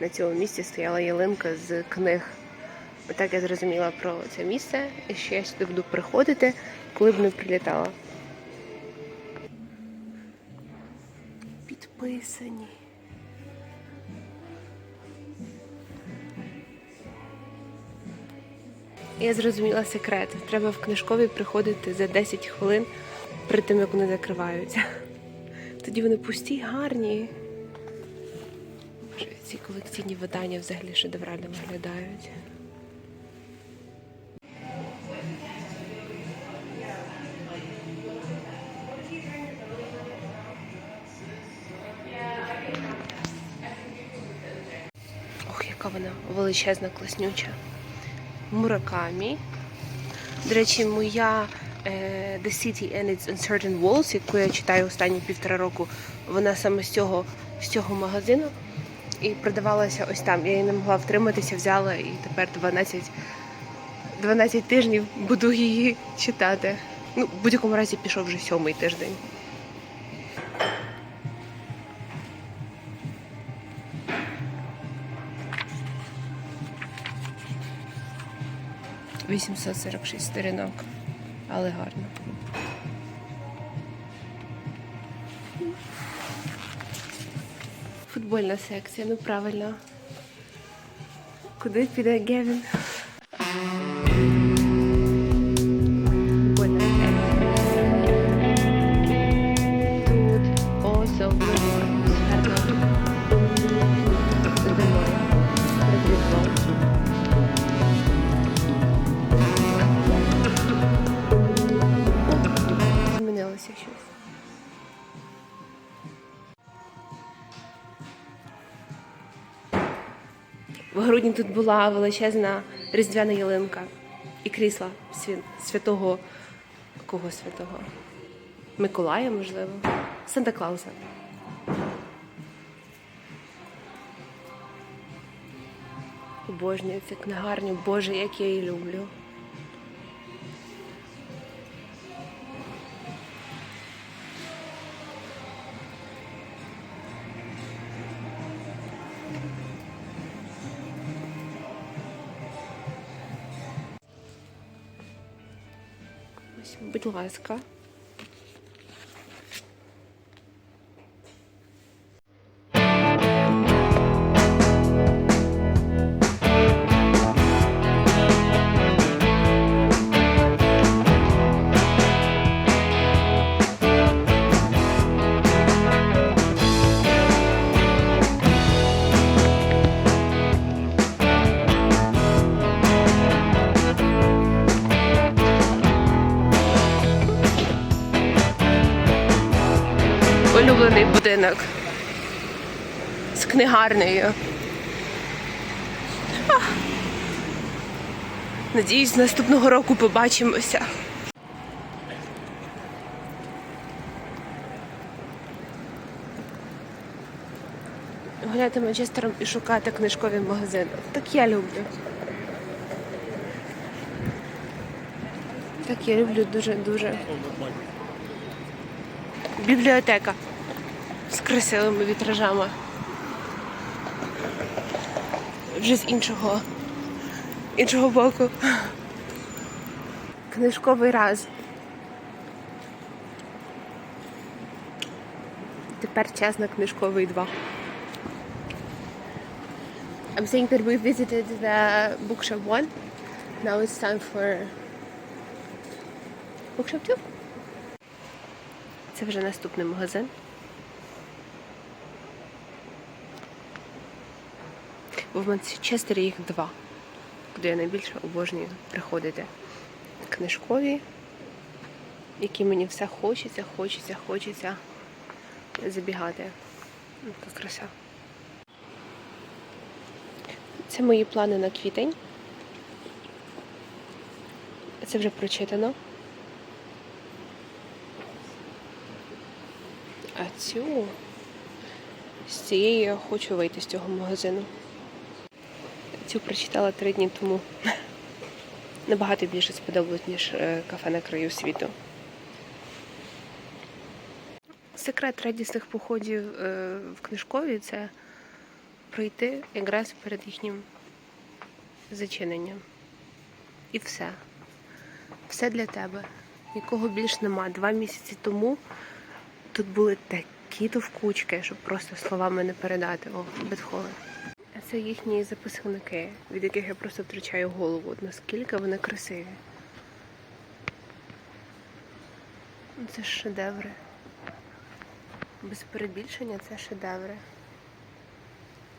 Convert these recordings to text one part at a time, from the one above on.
на цьому місці стояла ялинка з книг. Отак я зрозуміла про це місце, і що я сюди буду приходити, коли б не прилітала. Підписані. Я зрозуміла секрет. Треба в книжковій приходити за 10 хвилин перед тим, як вони закриваються. Тоді вони пусті, гарні. Ці колекційні видання взагалі шедеврально виглядають. Ох, яка вона величезна, класнюча. Муракамі. До речі, моя е, The City and its Uncertain Walls, яку я читаю останні півтора року, вона саме з цього, з цього магазину і продавалася ось там. Я її не могла втриматися, взяла і тепер 12, 12 тижнів буду її читати. Ну, в будь-якому разі пішов вже сьомий тиждень. Вісімсот сорок шість сторінок, але гарно. Футбольна секція, ну правильно. Куди піде Гевін? Грудні тут була величезна різдвяна ялинка і крісла святого кого святого? Миколая, можливо, Санта Клауса. Обожнюю цю книгарню, Боже, як я її люблю. Будь ласка. Будинок з книгарнею. Надіюсь, наступного року побачимося. Гуляти Манчестером і шукати книжкові магазини. Так я люблю. Так я люблю дуже-дуже. Бібліотека красивими вітражами. Вже з іншого, іншого боку. Книжковий раз. Тепер час на книжковий два. I'm saying that we visited the bookshop one. Now it's time for bookshop two. Це вже наступний магазин. Бо в Манчестері їх два, куди я найбільше обожнюю приходити. Книжкові, які мені все хочеться, хочеться, хочеться забігати. Ну, Така краса. Це мої плани на квітень. Це вже прочитано. А цю з цієї я хочу вийти з цього магазину. Цю прочитала три дні тому. Набагато більше сподобалось, ніж е, кафе на краю світу. Секрет радісних походів е, в книжкові це пройти якраз перед їхнім зачиненням. І все. Все для тебе. Нікого більш нема. Два місяці тому тут були такі товкучки, щоб просто словами не передати. О, Бетховен. Це їхні записівники, від яких я просто втрачаю голову. Наскільки вони красиві. Ну, Це шедеври. Без перебільшення це шедеври.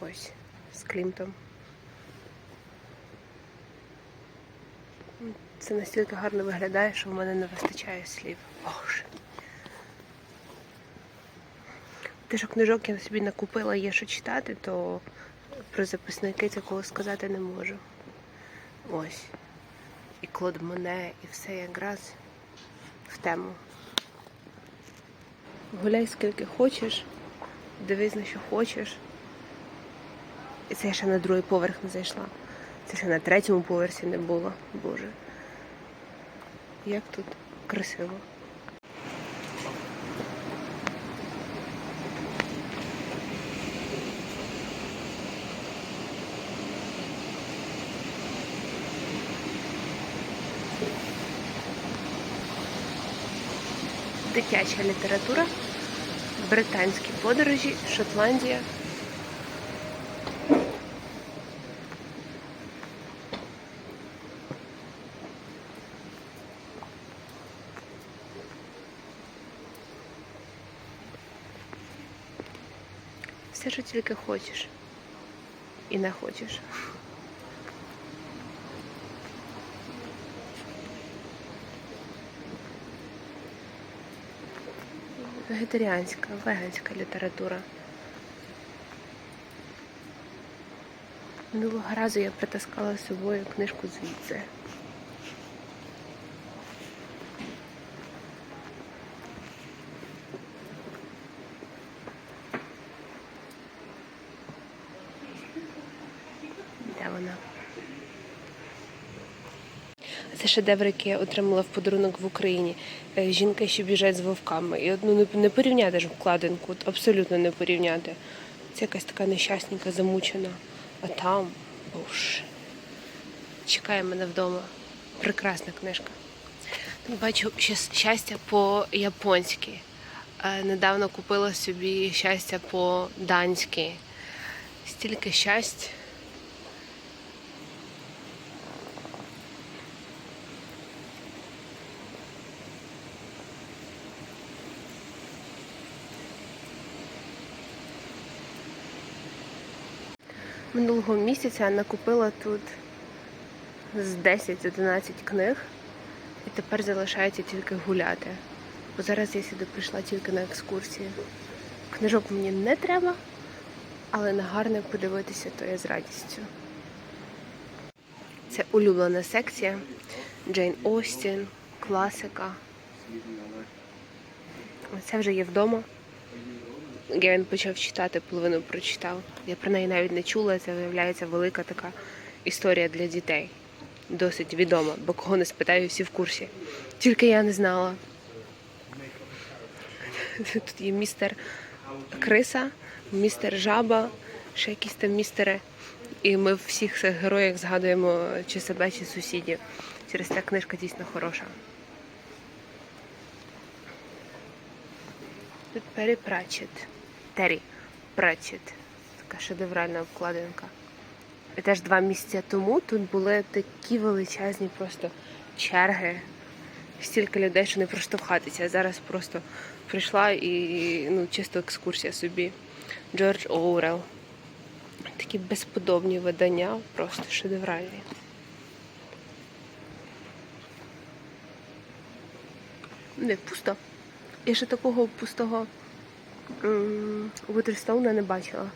Ось, з Клімтом. Це настільки гарно виглядає, що в мене не вистачає слів. Боже. Те, що книжок я собі накупила, є що читати, то про записники такого сказати не можу. Ось. І Клод Моне, і все якраз в тему. Гуляй скільки хочеш, дивись на що хочеш. І це я ще на другий поверх не зайшла. Це ще на третьому поверсі не було. Боже. Як тут красиво. Дитяча література, британські подорожі, Шотландія. Все, що тільки хочеш. І не хочеш. Вегетаріанська, веганська література. Минулого разу я притаскала з собою книжку звідси. Де вона? Це шедевр, який я отримала в подарунок в Україні. Е, Жінка, що біжать з вовками. І одну не- порівняти ж вкладинку, абсолютно не порівняти. Це якась така нещасненька, замучена. А там, боже, чекає мене вдома. Прекрасна книжка. Бачу щастя по-японськи. Е, Недавно купила собі щастя по-данськи. Стільки щастя. Минулого місяця накупила тут з 10-11 книг, і тепер залишається тільки гуляти. Бо зараз я сюди прийшла тільки на екскурсію. Книжок мені не треба, але на гарне подивитися, то я з радістю. Це улюблена секція. Джейн Остін, класика. Це вже є вдома. Гевін почав читати, половину прочитав. Я про неї навіть не чула. Це виявляється велика така історія для дітей. Досить відома, бо кого не спитаю, всі в курсі. Тільки я не знала. Тут є містер Криса, містер Жаба, ще якісь там містери. І ми в всіх героях згадуємо чи себе, чи сусідів. Через це книжка дійсно хороша. Тут Пері Пратчет. Террі Пратчет. Така шедевральна обкладинка. І теж два місяці тому тут були такі величезні просто черги. Стільки людей, що не проштовхатися. А зараз просто прийшла і ну, чисто екскурсія собі. Джордж Оурел. Такі безподобні видання, просто шедевральні. Не, пусто. Я ще такого пустого Вутерстоуна не бачила.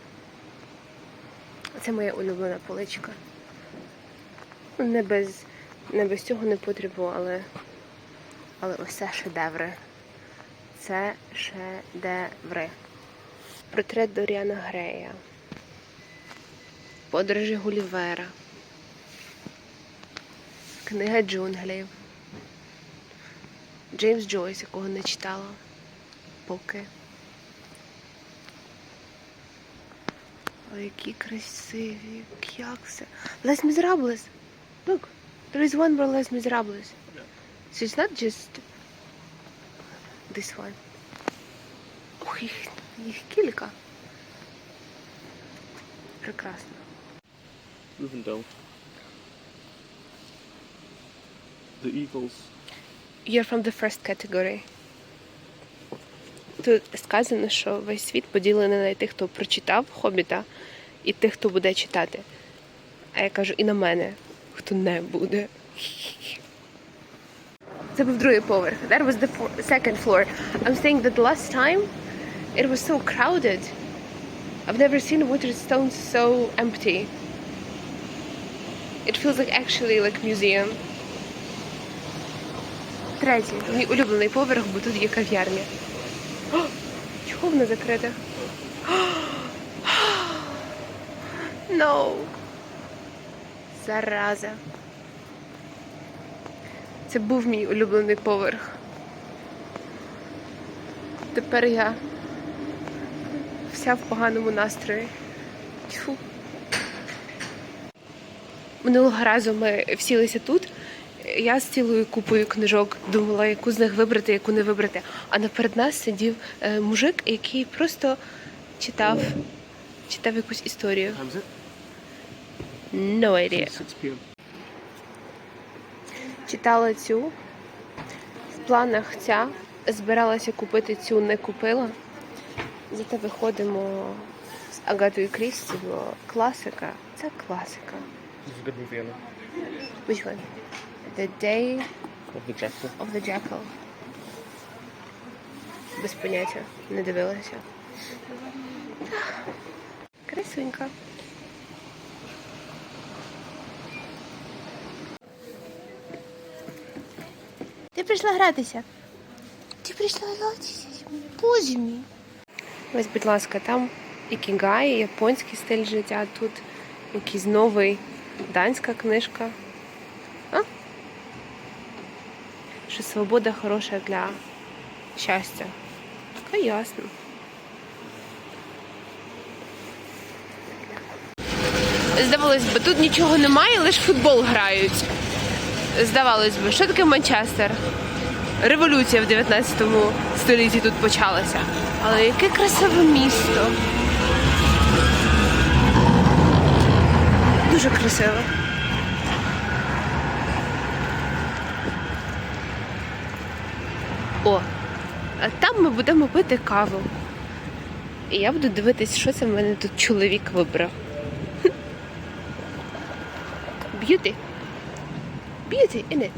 Це моя улюблена поличка. Не без, не без цього не потрібно, але, але це шедеври. Це шедеври. Портрет Доріана Грея. Подорожі Гулівера. Книга джунглів. Джеймс Джойс, якого не читала поки. Ой, які красиві, як це. Les Miserables. Look, there is one for Les Miserables. So it's not just this one. Ох, їх, їх кілька. Прекрасно. Rivendell. The Eagles. You're from the first category. Тут сказано, що весь світ поділений на тих, хто прочитав Хобіта, і тих, хто буде читати. А я кажу, і на мене, хто не буде. Це був другий поверх. That was the second floor. I'm saying that last time it was so crowded. I've never seen Waterstones so empty. It feels like actually like museum. Третій, мій улюблений поверх, бо тут є кав'ярня. Чого вона закрита? No. Зараза. Це був мій улюблений поверх. Тепер я вся в поганому настрої. Тьфу. Минулого разу ми всілися тут. Я з цілою купою книжок думала, яку з них вибрати, яку не вибрати. А наперед нас сидів е, мужик, який просто читав, читав якусь історію. No idea. Читала цю. В планах ця. Збиралася купити цю, не купила. Зате виходимо з Агатою Крісті, бо класика. Це класика. Which one? The Day Of the Jackal. of the Jackal. Без поняття. Не дивилася. Красунька. Ти прийшла гратися. Ти прийшла гратися. Боже мій. Ось, будь ласка, там ікігай, японський стиль життя, тут якийсь новий данська книжка. А? Що свобода хороша для щастя. Та ясно. Здавалось би, тут нічого немає, лише футбол грають. Здавалось би, що таке Манчестер? Революція в 19 столітті тут почалася. Але яке красиве місто. Дуже красиве. О, а там ми будемо пити каву. І я буду дивитись, що це в мене тут чоловік вибрав. Beauty. Beauty in.